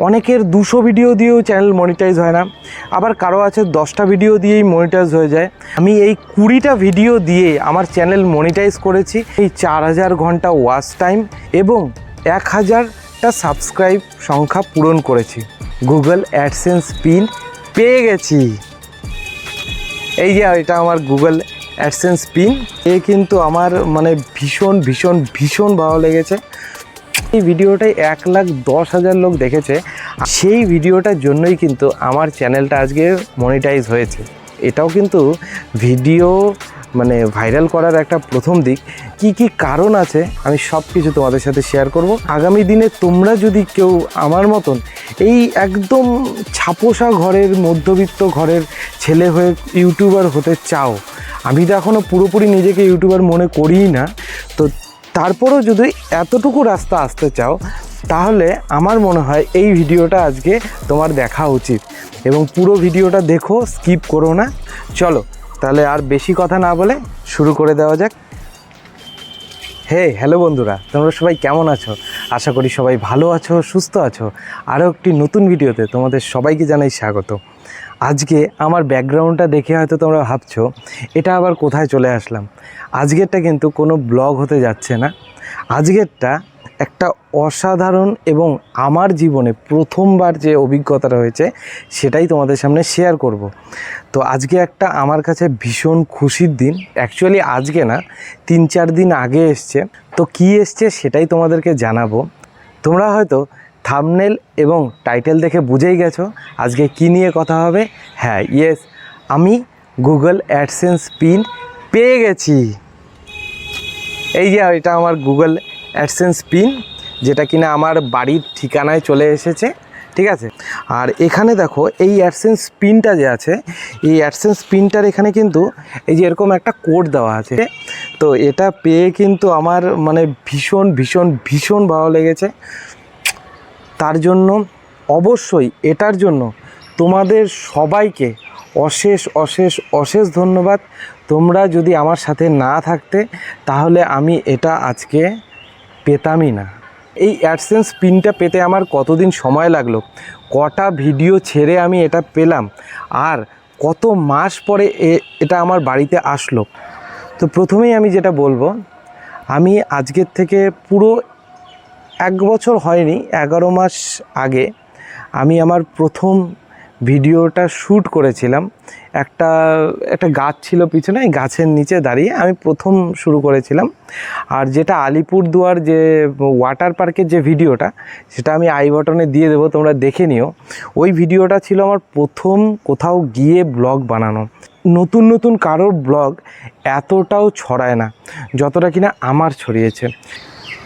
অনেকের দুশো ভিডিও দিয়েও চ্যানেল মনিটাইজ হয় না। আবার কারও আছে দশটা ভিডিও দিয়েই মনিটাইজ হয়ে যায়। আমি এই কুড়িটা ভিডিও দিয়ে আমার চ্যানেল মনিটাইজ করেছি। এই চার হাজার ঘণ্টা ওয়াচ টাইম এবং এক হাজারটা সাবস্ক্রাইব সংখ্যা পূরণ করেছি। গুগল অ্যাডসেন্স পিন পেয়ে গেছি। এই যে এটা আমার গুগল অ্যাডসেন্স পিন এ কিন্তু আমার মানে ভীষণ ভীষণ ভীষণ ভালো লেগেছে। এই ভিডিওটাই এক লাখ দশ হাজার লোক দেখেছে। সেই ভিডিওটার জন্যই কিন্তু আমার চ্যানেলটা আজকে মনিটাইজ হয়েছে। এটাও কিন্তু ভিডিও মানে ভাইরাল করার একটা প্রথম দিক। কি কি কারণ আছে আমি সব কিছু তোমাদের সাথে শেয়ার করব। আগামী দিনে তোমরা যদি কেউ আমার মতন এই একদম ছাপোষা ঘরের, মধ্যবিত্ত ঘরের ছেলে হয়ে ইউটিউবার হতে চাও, আমি তো এখনও পুরোপুরি নিজেকে ইউটিউবার মনে করিই না। তো তারপরেও যদি এতটুকু রাস্তা আসতে চাও, তাহলে আমার মনে হয় এই ভিডিওটা আজকে তোমার দেখা উচিত। এবং পুরো ভিডিওটা দেখো, স্কিপ করো না। চলো, তাহলে আর বেশি কথা না বলে শুরু করে দেওয়া যাক। হে, হ্যালো বন্ধুরা, তোমরা সবাই কেমন আছো? আশা করি সবাই ভালো আছো, সুস্থ আছো। আরও একটি নতুন ভিডিওতে তোমাদের সবাইকে জানাই স্বাগত। আজকে আমার ব্যাকগ্রাউন্ডটা দেখে হয়তো তোমরা ভাবছ, এটা আবার কোথায় চলে আসলাম? আজকেরটা কিন্তু কোনো ব্লগ হতে যাচ্ছে না। আজকেরটা একটা অসাধারণ এবং আমার জীবনে প্রথমবার যে অভিজ্ঞতাটা হয়েছে, সেটাই তোমাদের সামনে শেয়ার করব। তো আজকে একটা আমার কাছে ভীষণ খুশির দিন। অ্যাকচুয়ালি আজকে না, তিন চার দিন আগে এসছে। তো কি এসছে সেটাই তোমাদেরকে জানাব। তোমরা হয়তো থামনেল এবং টাইটেল দেখে বুঝেই গেছো। আজকে কি নিয়ে কথা হবে? হ্যাঁ ইয়েস আমি গুগল অ্যাডসেন্স পিন পেয়ে গেছি। এই যে, এটা আমার গুগল অ্যাডসেন্স পিন যেটা কিনা আমার বাড়ির ঠিকানায় চলে এসেছে, ঠিক আছে? আর এখানে দেখো, এই অ্যাডসেন্স পিনটা যে আছে, এই অ্যাডসেন্স পিনটার এখানে কিন্তু এই যে এরকম একটা কোড দেওয়া আছে। তো এটা পেয়ে কিন্তু আমার মানে ভীষণ ভীষণ ভীষণ ভালো লেগেছে। তার জন্য অবশ্যই এটার জন্য তোমাদের সবাইকে অশেষ অশেষ অশেষ ধন্যবাদ। তোমরা যদি আমার সাথে না থাকতে, তাহলে আমি এটা আজকে পেতামই না। এই অ্যাডসেন্স পিনটা পেতে আমার কতদিন সময় লাগল? কটা ভিডিও ছেড়ে আমি এটা পেলাম? আর কত মাস পরে এটা আমার বাড়িতে আসলো? তো প্রথমেই আমি যেটা বলব, আমি আজকের থেকে পুরো এক বছর হয়নি, এগারো মাস আগে আমি আমার প্রথম ভিডিওটা শ্যুট করেছিলাম। একটা একটা গাছ ছিল পিছনে, এই গাছের নিচে দাঁড়িয়ে আমি প্রথম শুরু করেছিলাম। আর যেটা আলিপুরদুয়ার যে ওয়াটার পার্কের যে ভিডিওটা, সেটা আমি আই বটনে দিয়ে দেবো, তোমরা দেখে নিও। ওই ভিডিওটা ছিল আমার প্রথম কোথাও গিয়ে ব্লগ বানানো। নতুন নতুন কারোর ব্লগ এতটাও ছড়ায় না, যতটা কিনা আমার ছড়িয়েছে।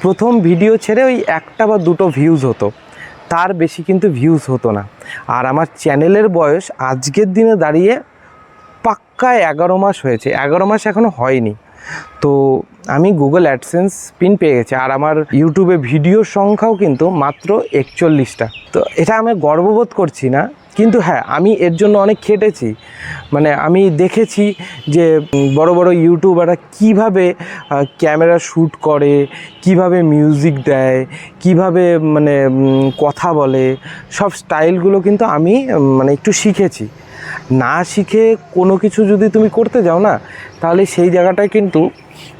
প্রথম ভিডিও ছেড়ে ওই একটা বা দুটো ভিউজ হতো। তার বেশি কিন্তু ভিউজ হতো না। আর আমার চ্যানেলের বয়স আজকের দিনে দাঁড়িয়ে পাক্কা এগারো মাস হয়েছে। এগারো মাস এখনও হয়নি। তো আমি গুগল অ্যাডসেন্স পিন পেয়ে গেছি। আর আমার ইউটিউবে ভিডিওর সংখ্যাও কিন্তু মাত্র একচল্লিশটা। তো এটা আমি গর্ববোধ করছি না। কিন্তু হ্যাঁ আমি এর জন্য অনেক খেটেছি। মানে আমি দেখেছি যে বড় বড় ইউটিউবাররা কীভাবে ক্যামেরা শ্যুট করে, কীভাবে মিউজিক দেয়, কীভাবে মানে কথা বলে, সব স্টাইলগুলো কিন্তু আমি মানে একটু শিখেছি। না শিখে কোনো কিছু যদি তুমি করতে যাও না, তাহলে সেই জায়গাটায় কিন্তু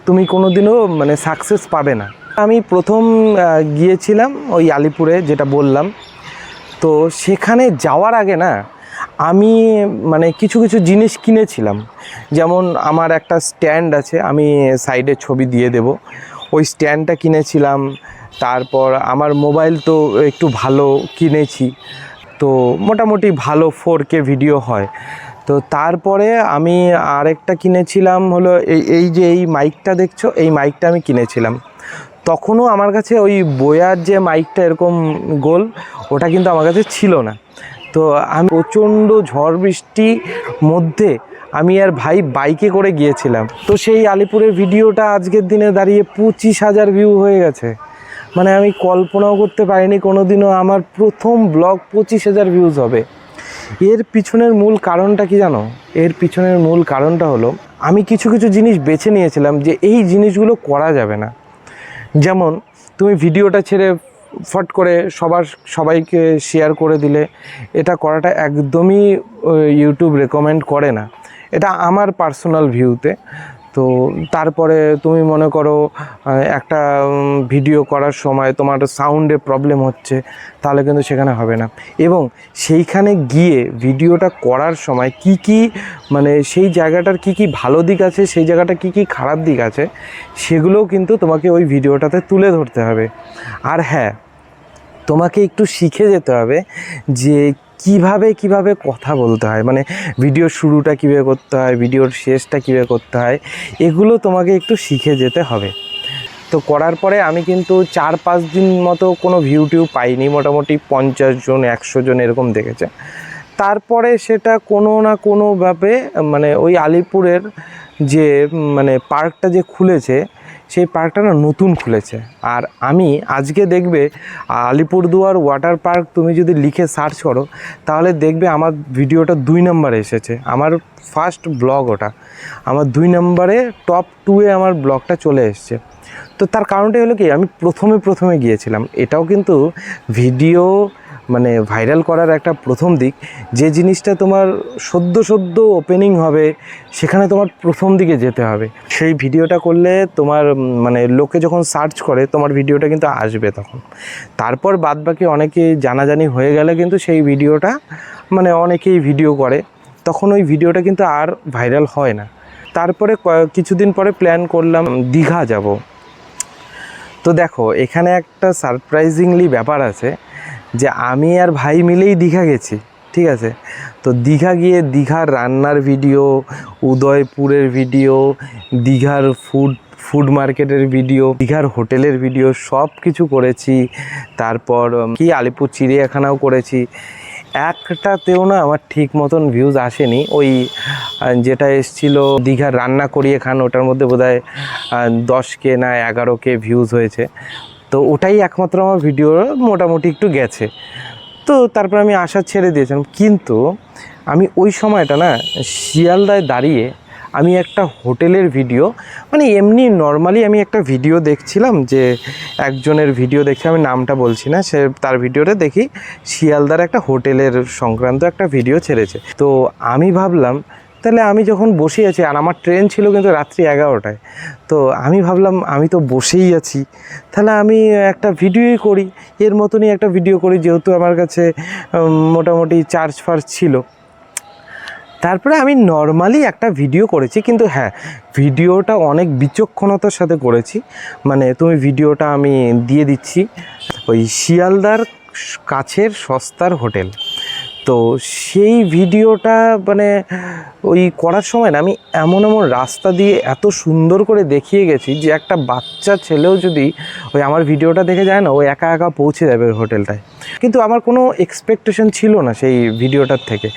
তুমি কোনো দিনও মানে সাকসেস পাবে না। আমি প্রথম গিয়েছিলাম ওই আলিপুরে, যেটা বললাম। তো সেখানে যাওয়ার আগে না, আমি মানে কিছু কিছু জিনিস কিনেছিলাম। যেমন আমার একটা স্ট্যান্ড আছে, আমি সাইডে ছবি দিয়ে দেব। ওই স্ট্যান্ডটা কিনেছিলাম, তারপর আমার মোবাইল তো একটু ভালো কিনেছি। তো মোটামুটি ভালো ফোর কে ভিডিও হয়। তো তারপরে আমি আরেকটা কিনেছিলাম হলো, এই এই যে এই মাইকটা দেখছ, এই মাইকটা আমি কিনেছিলাম। তখনও আমার কাছে ওই বয়ার যে মাইকটা এরকম গোল, ওটা কিন্তু আমার কাছে ছিল না। তো আমি প্রচণ্ড ঝড় বৃষ্টির মধ্যে আমি আর ভাই বাইকে করে গিয়েছিলাম। তো সেই আলিপুরের ভিডিওটা আজকের দিনে দাঁড়িয়ে পঁচিশ হাজার ভিউ হয়ে গেছে। মানে আমি কল্পনাও করতে পারিনি কোনো দিনও আমার প্রথম ব্লগ পঁচিশ হাজার ভিউজ হবে। এর পিছনের মূল কারণটা কি জানো? এর পিছনের মূল কারণটা হলো, আমি কিছু কিছু জিনিস বেছে নিয়েছিলাম যে এই জিনিসগুলো করা যাবে না। যেমন, তুমি ভিডিওটা ছেড়ে ফট করে সবার, সবাইকে শেয়ার করে দিলে, এটা করাটা একদমই ইউটিউব রেকমেন্ড করে না। এটা আমার পার্সোনাল ভিউতে তো তারপরে তুমি মনে করো একটা ভিডিও করার সময় তোমার সাউন্ডে প্রবলেম হচ্ছে, তাহলে কিন্তু সেখানে হবে না। এবং সেইখানে গিয়ে ভিডিওটা করার সময় কি কি মানে সেই জায়গাটার কি কি ভালো দিক আছে, সেই জায়গাটা কি কি খারাপ দিক আছে, সেগুলোও কিন্তু তোমাকে ওই ভিডিওটাতে তুলে ধরতে হবে। আর হ্যাঁ তোমাকে একটু শিখে যেতে হবে যে কীভাবে কীভাবে কথা বলতে হয়? মানে ভিডিওর শুরুটা কীভাবে করতে হয়? ভিডিওর শেষটা কীভাবে করতে হয়? এগুলো তোমাকে একটু শিখে যেতে হবে। তো করার পরে আমি কিন্তু চার, পাঁচ দিন মতো কোনো ভিউ টিউ পাইনি। মোটামুটি পঞ্চাশ জন, একশো জন এরকম দেখেছে। তারপরে সেটা কোনো না কোনোভাবে মানে ওই আলিপুরের যে মানে পার্কটা যে খুলেছে সেই পার্কটা না নতুন খুলেছে। আর আমি আজকে দেখবে, আলিপুরদুয়ার ওয়াটার পার্ক তুমি যদি লিখে সার্চ করো, তাহলে দেখবে আমার ভিডিওটা দুই নম্বরে এসেছে। আমার ফার্স্ট ব্লগ ওটা। আমার দুই নম্বরে টপ টুয়ে আমার ব্লগটা চলে এসছে। তো তার কারণটাই হলো কি, আমি প্রথমে প্রথমে গিয়েছিলাম। এটাও কিন্তু ভিডিও মানে ভাইরাল করার একটা প্রথম দিক, যে জিনিসটা তোমার সদ্য সদ্য ওপেনিং হবে, সেখানে তোমার প্রথম দিকে যেতে হবে। সেই ভিডিওটা করলে তোমার মানে লোকে যখন সার্চ করে, তোমার ভিডিওটা কিন্তু আসবে তখন। তারপর বাদবাকি অনেকে জানাজানি হয়ে গেলে কিন্তু সেই ভিডিওটা মানে অনেকেই ভিডিও করে। তখন ওই ভিডিওটা কিন্তু আর ভাইরাল হয় না। তারপরে কিছুদিন পরে প্ল্যান করলাম দীঘা যাব। তো দেখো, এখানে একটা সারপ্রাইজিংলি ব্যাপার আছে। যে আমি আর ভাই মিলেই দীঘা গেছি, ঠিক আছে? তো দীঘা গিয়ে দীঘার রান্নার ভিডিও, উদয়পুরের ভিডিও, দীঘার ফুড ফুড মার্কেটের ভিডিও, দীঘার হোটেলের ভিডিও সব কিছু করেছি। তারপর কি আলিপুর চিড়িয়াখানাও করেছি। একটাতেও না আমার ঠিক মতন ভিউজ আসেনি। ওই যেটা এসছিল দীঘার রান্না করিয়ে খান, ওটার মধ্যে বোধ হয় দশ কে না এগারো কে ভিউজ হয়েছে। তো ওটাই একমাত্র আমার ভিডিও মোটামুটি একটু গেছে। তো তারপর আমি আশা ছেড়ে দিয়েছিলাম, কিন্তু আমি ওই সময়টা না শিয়ালদায় দাঁড়িয়ে আমি একটা হোটেলের ভিডিও মানে এমনি নর্মালি আমি একটা ভিডিও দেখছিলাম যে একজনের ভিডিও দেখে, আমি নামটা বলছি না, সে তার ভিডিওটা দেখি শিয়ালদার একটা হোটেলের সংক্রান্ত একটা ভিডিও ছেড়েছে। তো আমি ভাবলাম তাহলে আমি যখন বসে আছি, আর আমার ট্রেন ছিল কিন্তু রাত্রি এগারোটায়, তো আমি ভাবলাম আমি তো বসেই আছি, তাহলে আমি একটা ভিডিওই করি, এর মতনই একটা ভিডিও করি যেহেতু আমার কাছে মোটামুটি চার্জ ফার্জ ছিল। তারপরে আমি নর্মালি একটা ভিডিও করেছি, কিন্তু হ্যাঁ ভিডিওটা অনেক বিচক্ষণতার সাথে করেছি মানে তুমি ভিডিওটা আমি দিয়ে দিচ্ছি, ওই শিয়ালদার কাছের সস্তার হোটেল, তো সেই ভিডিওটা মানে ওই করার সময় না আমি এমন এমন রাস্তা দিয়ে এত সুন্দর করে দেখিয়ে গেছি যে একটা বাচ্চা ছেলেও যদি ওই আমার ভিডিওটা দেখে যায় না, ও একা একা পৌঁছে যাবে ওই হোটেলটায়। কিন্তু আমার কোনো এক্সপেকটেশন ছিল না সেই ভিডিওটার থেকে।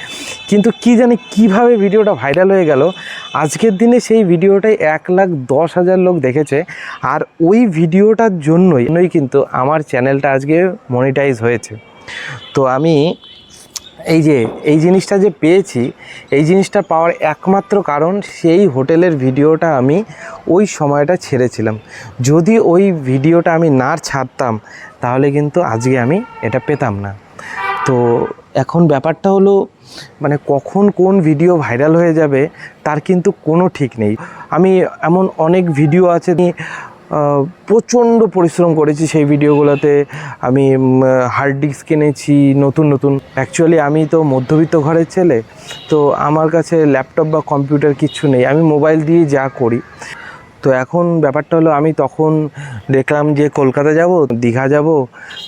কিন্তু কি জানি কীভাবে ভিডিওটা ভাইরাল হয়ে গেল, আজকের দিনে সেই ভিডিওটাই এক লাখ দশ হাজার লোক দেখেছে। আর ওই ভিডিওটার জন্যই কিন্তু আমার চ্যানেলটা আজকে মনিটাইজ হয়েছে। তো আমি এই যে, এই জিনিসটা যে পেয়েছি, এই জিনিসটা পাওয়ার একমাত্র কারণ সেই হোটেলের ভিডিওটা আমি ওই সময়টা ছেড়েছিলাম। যদি ওই ভিডিওটা আমি না ছাড়তাম, তাহলে কিন্তু আজকে আমি এটা পেতাম না। তো এখন ব্যাপারটা হলো মানে কখন কোন ভিডিও ভাইরাল হয়ে যাবে, তার কিন্তু কোনো ঠিক নেই। আমি এমন অনেক ভিডিও আছে প্রচণ্ড পরিশ্রম করেছি সেই ভিডিওগুলোতে। আমি হার্ড ডিস্ক কিনেছি, নতুন নতুন। অ্যাকচুয়ালি আমি তো মধ্যবিত্ত ঘরের ছেলে, তো আমার কাছে ল্যাপটপ বা কম্পিউটার কিছু নেই। আমি মোবাইল দিয়ে যা করি। তো এখন ব্যাপারটা হলো, আমি তখন দেখলাম যে কলকাতা যাব, দীঘা যাব,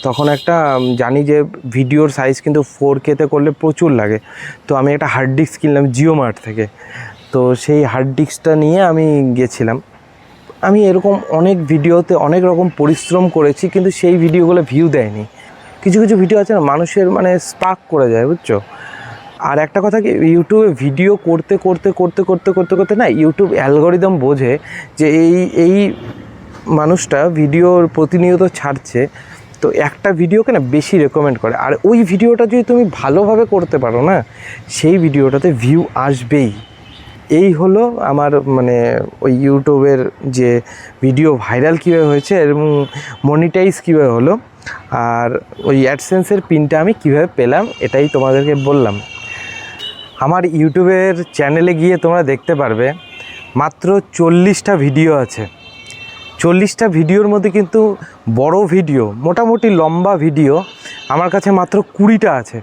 তখন একটা জানি যে ভিডিওর সাইজ কিন্তু ফোর কেতে করলে প্রচুর লাগে। তো আমি একটা হার্ড ডিস্ক কিনলাম জিও মার্ট থেকে। তো সেই হার্ড ডিস্কটা নিয়ে আমি গেছিলাম। আমি এরকম অনেক ভিডিওতে অনেক রকম পরিশ্রম করেছি, কিন্তু সেই ভিডিওগুলো ভিউ দেয়নি। কিছু কিছু ভিডিও আছে না, মানুষের মানে স্পার্ক করে যায়, বুঝছ? আর একটা কথা কি ইউটিউবে ভিডিও করতে করতে করতে করতে করতে করতে না ইউটিউব অ্যালগোরিদম বোঝে যে এই এই মানুষটা ভিডিওর প্রতিনিয়ত ছাড়ছে, তো একটা ভিডিওকে না বেশি রেকমেন্ড করে। আর ওই ভিডিওটা যদি তুমি ভালোভাবে করতে পারো না, সেই ভিডিওটাতে ভিউ আসবেই। এই হলো আমার মানে ওই ইউটিউবের যে ভিডিও ভাইরাল কীভাবে হয়েছে এবং মনিটাইজ কীভাবে হলো আর ওই অ্যাডসেন্সের পিনটা আমি কীভাবে পেলাম এটাই তোমাদেরকে বললাম। আমার ইউটিউবের চ্যানেলে গিয়ে তোমরা দেখতে পারবে, মাত্র চল্লিশটা ভিডিও আছে। চল্লিশটা ভিডিওর মধ্যে কিন্তু বড় ভিডিও, মোটামুটি লম্বা ভিডিও, আমার কাছে মাত্র কুড়িটা আছে।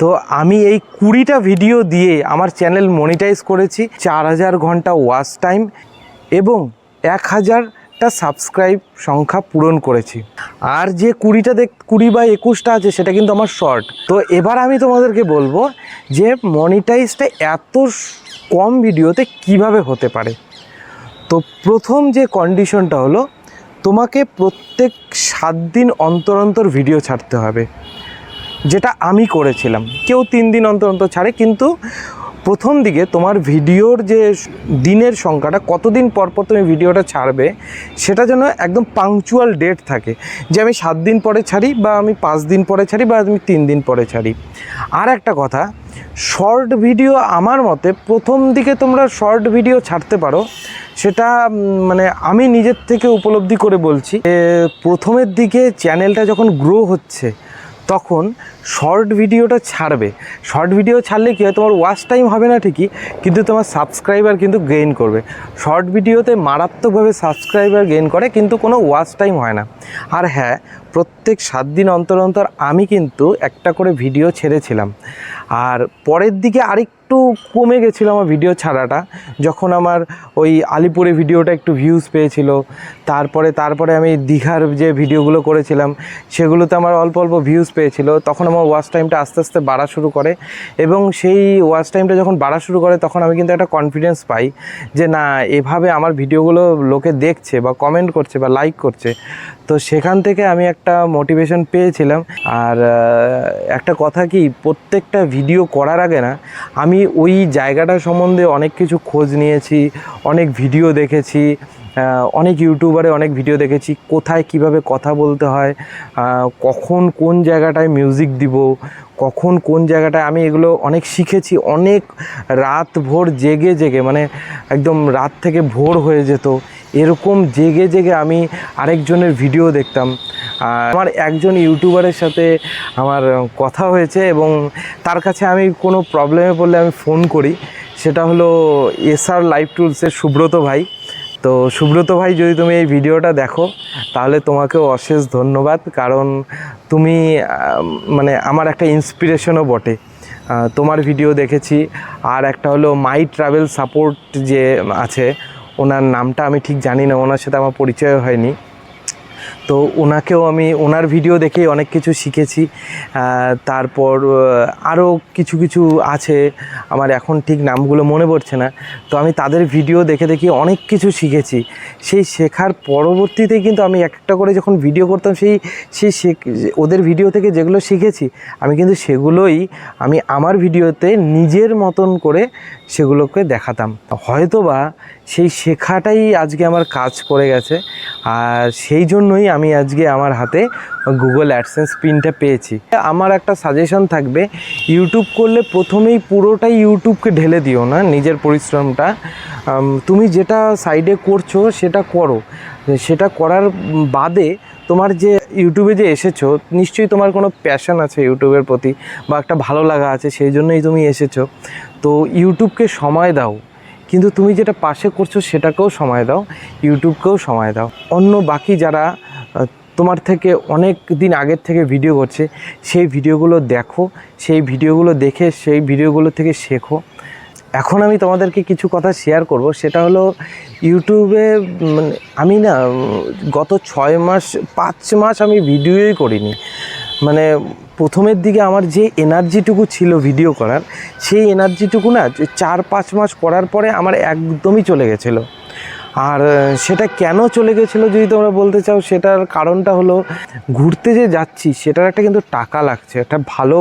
তো আমি এই কুড়িটা ভিডিও দিয়ে আমার চ্যানেল মনিটাইজ করেছি, চার হাজার ঘণ্টা ওয়াচ টাইম এবং এক হাজারটা সাবস্ক্রাইব সংখ্যা পূরণ করেছি। আর যে কুড়িটা দেখ, কুড়ি বা একুশটা আছে, সেটা কিন্তু আমার শর্ট তো এবার আমি তোমাদেরকে বলব যে মনিটাইজটা এত কম ভিডিওতে কীভাবে হতে পারে? তো প্রথম যে কন্ডিশনটা হলো, তোমাকে প্রত্যেক সাত দিন অন্তর অন্তর ভিডিও ছাড়তে হবে। যেটা আমি করেছিলাম। কেউ তিন দিন অন্তর অন্তর ছাড়ে, কিন্তু প্রথম দিকে তোমার ভিডিওর যে দিনের সংখ্যাটা, কতদিন পর পর তুমি ভিডিওটা ছাড়বে, সেটা যেন একদম পাংচুয়াল ডেট থাকে। যে আমি সাত দিন পরে ছাড়ি, বা আমি পাঁচ দিন পরে ছাড়ি, বা আমি তিন দিন পরে ছাড়ি। আর একটা কথা শর্ট ভিডিও আমার মতে প্রথম দিকে তোমরা শর্ট ভিডিও ছাড়তে পারো। সেটা মানে আমি নিজের থেকে উপলব্ধি করে বলছি প্রথমের দিকে চ্যানেলটা যখন গ্রো হচ্ছে তখন শর্ট ভিডিওটা ছাড়বে। শর্ট ভিডিও ছাড়লে কী হয়, তোমার ওয়াচ টাইম হবে না ঠিকই, কিন্তু তোমার সাবস্ক্রাইবার কিন্তু গেইন করবে। শর্ট ভিডিওতে মারাত্মকভাবে সাবস্ক্রাইবার গেইন করে, কিন্তু কোনো ওয়াচ টাইম হয় না। আর হ্যাঁ প্রত্যেক সাত দিন অন্তর অন্তর আমি কিন্তু একটা করে ভিডিও ছেড়েছিলাম। আর পরের দিকে আরেকটু কমে গেছিল আমার ভিডিও ছাড়াটা। যখন আমার ওই আলিপুরে ভিডিওটা একটু ভিউজ পেয়েছিল, তারপরে তারপরে আমি দীঘার যে ভিডিওগুলো করেছিলাম, সেগুলোতে আমার অল্প অল্প ভিউজ পেয়েছিল। তখন আমার ওয়াচ টাইমটা আস্তে আস্তে বাড়া শুরু করে এবং সেই ওয়াচ টাইমটা যখন বাড়া শুরু করে, তখন আমি কিন্তু একটা কনফিডেন্স পাই যে, না, এভাবে আমার ভিডিওগুলো লোকে দেখছে বা কমেন্ট করছে বা লাইক করছে। তো সেখান থেকে আমি একটা মোটিভেশন পেয়েছিলাম। আর একটা কথা কি, প্রত্যেকটা ভিডিও করার আগে না, আমি ওই জায়গাটা সম্বন্ধে অনেক কিছু খোঁজ নিয়েছি, অনেক ভিডিও দেখেছি অনেক ইউটিউবারে অনেক ভিডিও দেখেছি, কোথায় কীভাবে কথা বলতে হয় কখন কোন জায়গাটায় মিউজিক দিব, কখন কোন জায়গাটায় আমি এগুলো অনেক শিখেছি, অনেক রাত ভোর জেগে জেগে মানে একদম রাত থেকে ভোর হয়ে যেত। এরকম জেগে জেগে আমি আরেকজনের ভিডিও দেখতাম। আর আমার একজন ইউটিউবারের সাথে আমার কথা হয়েছে এবং তার কাছে আমি কোনো প্রবলেমে পড়লে আমি ফোন করি। সেটা হলো এসআর লাইভ টুলসের সুব্রত ভাই। তো সুব্রত ভাই, যদি তুমি এই ভিডিওটা দেখো, তাহলে তোমাকেও অশেষ ধন্যবাদ। কারণ তুমি মানে আমার একটা ইন্সপিরেশনও বটে। তোমার ভিডিও দেখেছি। আর একটা হলো মাই ট্রাভেল সাপোর্ট যে আছে ওনার নামটা আমি ঠিক জানি না, ওনার সাথে আমার পরিচয় হয়নি। তো ওনাকেও আমি, ওনার ভিডিও দেখেই অনেক কিছু শিখেছি। তারপর আরও কিছু কিছু আছে। আমার এখন ঠিক নামগুলো মনে পড়ছে না। তো আমি তাদের ভিডিও দেখে দেখি অনেক কিছু শিখেছি। সেই শেখার পরবর্তীতে কিন্তু আমি একটা করে যখন ভিডিও করতাম, সেই সেই ওদের ভিডিও থেকে যেগুলো শিখেছি, আমি কিন্তু সেগুলোই আমি আমার ভিডিওতে নিজের মতন করে সেগুলোকে দেখাতাম। হয়তোবা সেই শেখাটাই আজকে আমার কাজ করে গেছে। আর সেই জন্যই আমি আজকে আমার হাতে গুগল অ্যাডসেন্স পিনটা পেয়েছি। আমার একটা সাজেশন থাকবে ইউটিউব করলে প্রথমেই পুরোটাই ইউটিউবকে ঢেলে দিও না, নিজের পরিশ্রমটা। তুমি যেটা সাইডে করছ সেটা করো। সেটা করার বাদে তোমার যে ইউটিউবে যে এসেছ, নিশ্চয়ই তোমার কোনো প্যাশন আছে ইউটিউবের প্রতি বা একটা ভালো লাগা আছে, সেই জন্যই তুমি এসেছ। তো ইউটিউবকে সময় দাও। কিন্তু তুমি যেটা পাশে করছ সেটাকেও সময় দাও, ইউটিউবকেও সময় দাও। অন্য বাকি যারা তোমার থেকে অনেক দিন আগের থেকে ভিডিও করছে, সেই ভিডিওগুলো দেখো, সেই ভিডিওগুলো দেখে, সেই ভিডিওগুলো থেকে শেখো। এখন আমি তোমাদেরকে কিছু কথা শেয়ার করব, সেটা হলো ইউটিউবে মানে আমি না, গত ছয় মাস, পাঁচ মাস আমি ভিডিওই করিনি। মানে প্রথমের দিকে আমার যে এনার্জিটুকু ছিল ভিডিও করার, সেই এনার্জিটুকু না চার পাঁচ মাস করার পরে আমার একদমই চলে গেছিল। আর সেটা কেন চলে গেছিল যদি তোমরা বলতে চাও, সেটার কারণটা হলো ঘুরতে যে যাচ্ছি, সেটার একটা কিন্তু টাকা লাগছে, একটা ভালো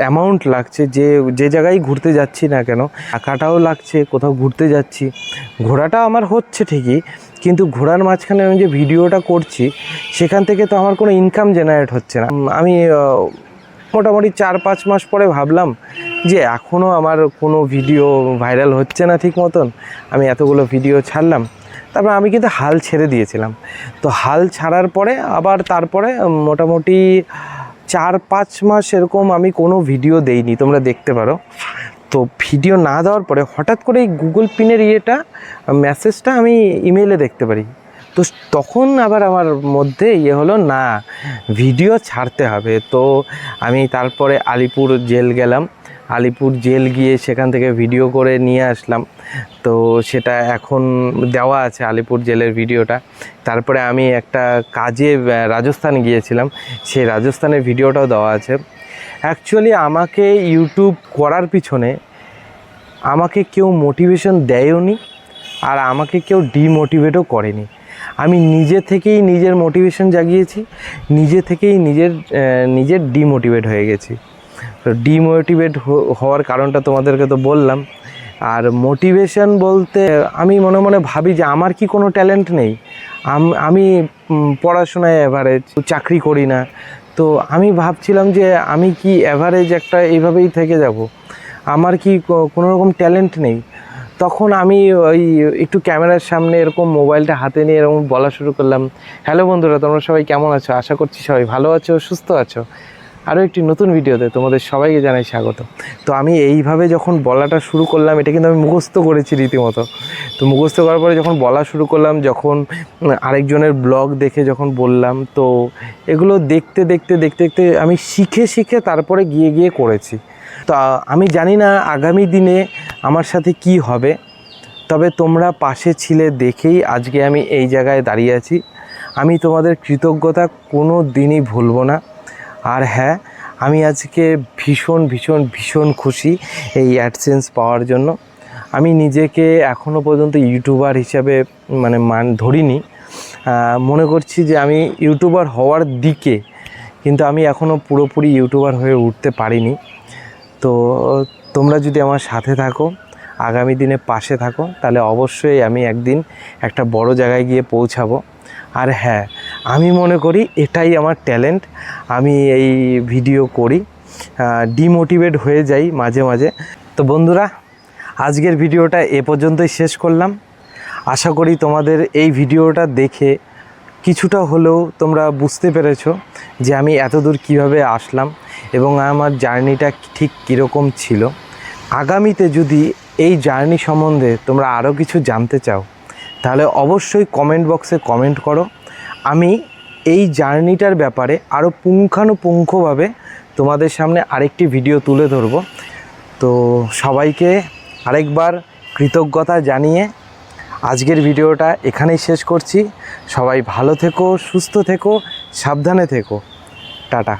অ্যামাউন্ট লাগছে যে যে জায়গায় ঘুরতে যাচ্ছি না কেন, টাকাটাও লাগছে, কোথাও ঘুরতে যাচ্ছি। ঘোরাটা আমার হচ্ছে ঠিকই, কিন্তু ঘোরার মাঝখানে আমি যে ভিডিওটা করছি, সেখান থেকে তো আমার কোনো ইনকাম জেনারেট হচ্ছে না। আমি মোটামুটি চার পাঁচ মাস পরে ভাবলাম যে এখনও আমার কোনো ভিডিও ভাইরাল হচ্ছে না ঠিক মতন। আমি এতগুলো ভিডিও ছাড়লাম। তারপর আমি কিন্তু হাল ছেড়ে দিয়েছিলাম। তো হাল ছাড়ার পরে আবার তারপরে মোটামুটি চার পাঁচ মাস এরকম আমি কোনো ভিডিও দেইনি, তোমরা দেখতে পারো। তো ভিডিও না দেওয়ার পরে হঠাৎ করে এই গুগল পিনের ইয়েটা মেসেজটা আমি ইমেলে দেখতে পারি। তো তখন আবার আমার মধ্যে ইয়ে হলো, না, ভিডিও ছাড়তে হবে। তো আমি তারপরে আলিপুর জেল গেলাম। আলিপুর জেল গিয়ে সেখান থেকে ভিডিও করে নিয়ে আসলাম। তো সেটা এখন দেওয়া আছে আলিপুর জেলের ভিডিওটা। তারপরে আমি একটা কাজে রাজস্থান গিয়েছিলাম। সেই রাজস্থানের ভিডিওটাও দেওয়া আছে। অ্যাকচুয়ালি আমাকে ইউটিউব করার পিছনে আমাকে কেউ মোটিভেশন দেয়ওনি আর আমাকে কেউ ডিমোটিভেটও করেনি। আমি নিজে থেকেই নিজের মোটিভেশন জাগিয়েছি, নিজে থেকেই নিজের নিজের ডিমোটিভেট হয়ে গেছি। তো ডিমোটিভেট হওয়ার কারণটা তোমাদেরকে তো বললাম। আর মোটিভেশন বলতে আমি মনে মনে ভাবি যে আমার কি কোনো ট্যালেন্ট নেই। আমি পড়াশোনায় অ্যাভারেজ চাকরি করি না। তো আমি ভাবছিলাম যে আমি কি অ্যাভারেজ একটা এইভাবেই থেকে যাব। আমার কি কোনো রকম ট্যালেন্ট নেই। তখন আমি ওই একটু ক্যামেরার সামনে এরকম মোবাইলটা হাতে নিয়ে এরকম বলা শুরু করলাম, হ্যালো বন্ধুরা, তোমরা সবাই কেমন আছো? আশা করছি সবাই ভালো আছো, সুস্থ আছো? আরও একটি নতুন ভিডিওতে তোমাদের সবাইকে জানাই স্বাগত। তো আমি এইভাবে যখন বলাটা শুরু করলাম, এটা কিন্তু আমি মুখস্থ করেছি রীতিমতো। তো মুখস্থ করার পরে যখন বলা শুরু করলাম, যখন আরেকজনের ব্লগ দেখে যখন বললাম, তো এগুলো দেখতে দেখতে দেখতে দেখতে আমি শিখে শিখে তারপরে গিয়ে গিয়ে করেছি। তো আমি জানি না আগামী দিনে আমার সাথে কি হবে, তবে তোমরা পাশে ছিলে দেখেই আজকে আমি এই জায়গায় দাঁড়িয়ে আছি। আমি তোমাদের কৃতজ্ঞতা কোনো দিনই ভুলবো না। আর হ্যাঁ আমি আজকে ভীষণ ভীষণ ভীষণ খুশি এই অ্যাডসেন্স পাওয়ার জন্য। আমি নিজেকে এখনও পর্যন্ত ইউটিউবার হিসাবে মানে মান ধরিনি। মনে করছি যে আমি ইউটিউবার হওয়ার দিকে, কিন্তু আমি এখনও পুরোপুরি ইউটিউবার হয়ে উঠতে পারিনি। তো, তোমরা যদি আমার সাথে থাকো, আগামী দিনে পাশে থাকো, তাহলে অবশ্যই আমি একদিন একটা বড় জায়গায় গিয়ে পৌঁছাবো। আর হ্যাঁ আমি মনে করি এটাই আমার ট্যালেন্ট। আমি এই ভিডিও করি ডিমোটিভেট হয়ে যাই মাঝে মাঝে। তো বন্ধুরা, আজকের ভিডিওটা এ পর্যন্তই শেষ করলাম। আশা করি তোমাদের এই ভিডিওটা দেখে কিছুটা হলেও তোমরা বুঝতে পেরেছ যে আমি এত দূর কীভাবে আসলাম এবং আমার জার্নিটা ঠিক কীরকম ছিল। আগামীতে যদি এই জার্নি সম্বন্ধে তোমরা আরও কিছু জানতে চাও, তাহলে অবশ্যই কমেন্ট বক্সে কমেন্ট করো। আমি এই জার্নিটার ব্যাপারে আরও পুঙ্খানুপুঙ্খভাবে তোমাদের সামনে আরেকটি ভিডিও তুলে ধরবো। তো সবাইকে আরেকবার কৃতজ্ঞতা জানিয়ে আজকের ভিডিওটা এখানেই শেষ করছি। সবাই ভালো থেকো সুস্থ থেকো সাবধানে থেকো। টাটা।